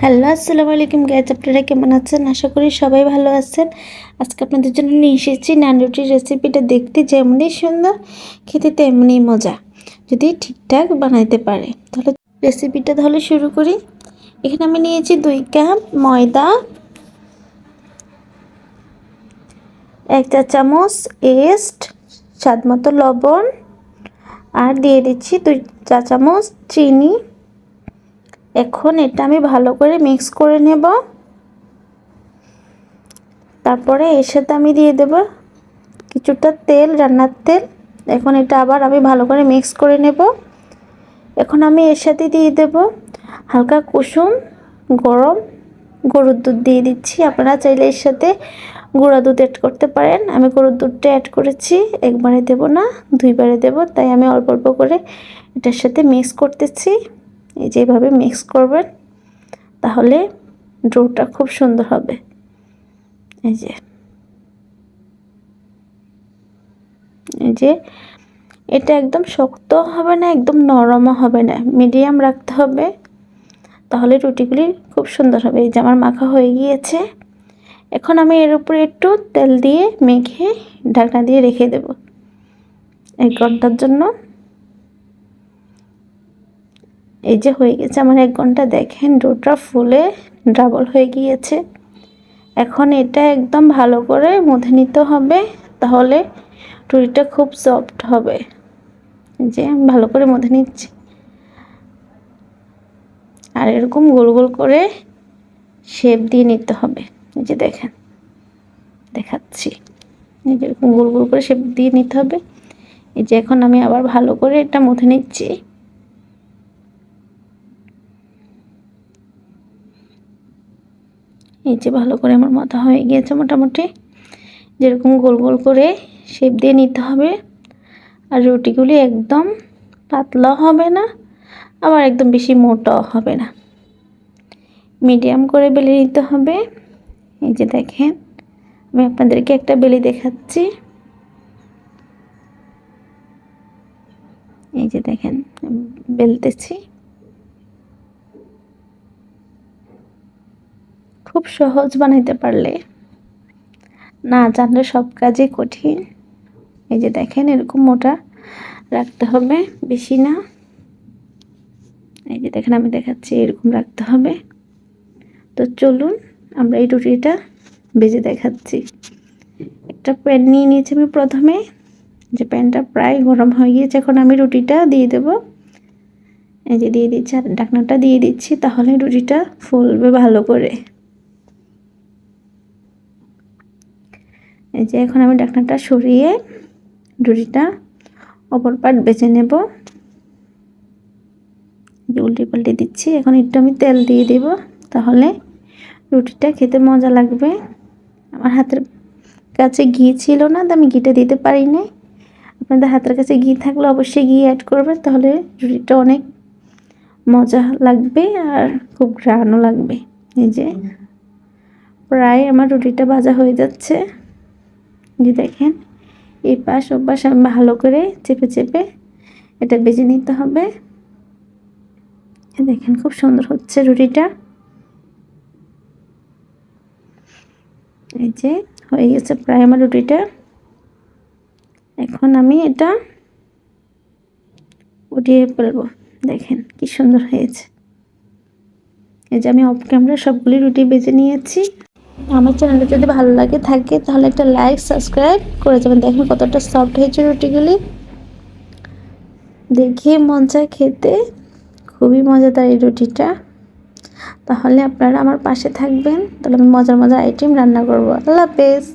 Hello, আসসালামু আলাইকুম gas আপনারা কেমন আছেন? আশা করি সবাই ভালো আছেন। আজকে আপনাদের জন্য নিয়ে এসেছি নান রুটির রেসিপিটা দেখতে যেমনই সুন্দর, খেতে তেমনি মজা। যদি ঠিকঠাক বানাইতে পারে, তাহলে রেসিপিটা তাহলে শুরু করি। এখানে আমি নিয়েছি দুই কাপ ময়দা, এক চা চামচ এস্ট স্বাদ মতো লবণ, আর দিয়ে দিচ্ছি দুই চা চামচ চিনি। এখন এটা আমি ভালো করে মিক্স করে নেব। তারপরে এর সাথে আমি দিয়ে দেব কিছুটা তেল, রান্নার তেল। এখন এটা আবার আমি ভালো করে মিক্স করে নেব। এখন আমি এর সাথে দিয়ে দেব হালকা কুসুম, গরম, গরুর দুধ দিয়ে দিচ্ছি। আপনারা চাইলে এর সাথে গুঁড়া দুধ অ্যাড করতে পারেন। আমি গরুর দুধটা অ্যাড করেছি, একবারে দেব না, দুইবারে দেব। তাই আমি অল্প অল্প করে এটার সাথে মিক্স করতেছি। এই যেভাবে মিক্স করবেন, তাহলে ডোটা খুব সুন্দর হবে। এই যে। এই যে, এটা একদম শক্ত হবে না, একদম নরমও হবে না মিডিয়াম রাখতে হবে। তাহলে রুটিগুলি খুব সুন্দর হবে। এই যে আমার মাখা হয়ে গিয়েছে। এখন আমি এর উপরে একটু তেল দিয়ে মেখে ঢাকনা দিয়ে রেখে দেব। এক ঘণ্টার জন্য। এই যে হয়ে গেছে, আমার এক ঘণ্টা দেখেন ডোটা ফুলে ডাবল হয়ে গিয়েছে। এখন এটা একদম ভালো করে মুধে নিতে হবে, তাহলে রুটিটা খুব সফট হবে। যে ভালো করে মুধে নিচ্ছি। আর এরকম গোল গোল করে শেপ দিয়ে নিতে হবে। যে দেখেন, দেখাচ্ছি। এই যে এরকম গোল গোল করে শেপ দিয়ে নিতে হবে। এই যে এখন আমি আবার ভালো করে এটা মুথে নিচ্ছি। এই যে ভালো করে আমার মাথা হয়ে গিয়েছে মোটামুটি। যেরকম গোল গোল করে শেপ দিয়ে নিতে হবে। আর রুটিগুলি একদম পাতলা হবে না, আবার একদম বেশি মোটাও হবে না। মিডিয়াম করে বেলে নিতে হবে। এই যে দেখেন, আমি আপনাদেরকে একটা বেলি দেখাচ্ছি। এই যে দেখেন, বেলতেছি। খুব সহজ বানাইতে পারলে। না জানলে সব কাজই কঠিন। এই যে দেখেন এরকম মোটা রাখতে হবে, বেশি না। এই যে দেখেন আমি দেখাচ্ছি এরকম রাখতে হবে। তো চলুন আমরা এই রুটিটা ভেজে দেখাচ্ছি। একটা প্যান নিয়ে নিয়েছি আমি প্রথমে। যে প্যানটা প্রায় গরম হয়ে গিয়েছে, এখন আমি রুটিটা দিয়ে দেব। এই যে দিয়ে দিচ্ছি আর ঢাকনাটা দিয়ে দিচ্ছি, তাহলে রুটিটা ফুলবে ভালো করে। এই যে এখন আমি ডাকনাটা সরিয়ে রুটিটা অপর পাট বেছে নেব। যে উল্টে পাল্টে দিচ্ছি। এখন একটু আমি তেল দিয়ে দেব, তাহলে রুটিটা খেতে মজা লাগবে। আমার হাতের কাছে ঘি ছিল না, তো আমি ঘিটা দিতে পারি নাই আপনাদের হাতের কাছে ঘি থাকলে অবশ্যই ঘি অ্যাড করবেন, তাহলে রুটিটা অনেক মজা লাগবে আর খুব ঘ্রাণও লাগবে। এই যে প্রায় আমার রুটিটা ভাজা হয়ে যাচ্ছে। যে দেখেন, এই পাশ ও পাশ ভালো করে চেপে চেপে এটা বেজে নিতে হবে। দেখেন খুব সুন্দর হচ্ছে রুটিটা। এই যে হয়ে গেছে প্রায় আমার রুটিটা। এখন আমি এটা উঠিয়ে ফেলব। দেখেন কি সুন্দর হয়েছে। এই যে আমি অফ ক্যামেরা সবগুলি রুটি বেজে নিয়েছি। আমার চ্যানেলটা যদি ভালো লাগে থাকে, তাহলে একটা লাইক সাবস্ক্রাইব করে যাবেন দেখেন কতটা সফট হয়েছে রুটিগুলি। দেখে মন চায় খেতে। খুবই মজাদার এই রুটিটা। তাহলে আপনারা আমার পাশে থাকবেন। তাহলে আমি মজার মজার আইটেম রান্না করব। আল্লাহ হাফেজ।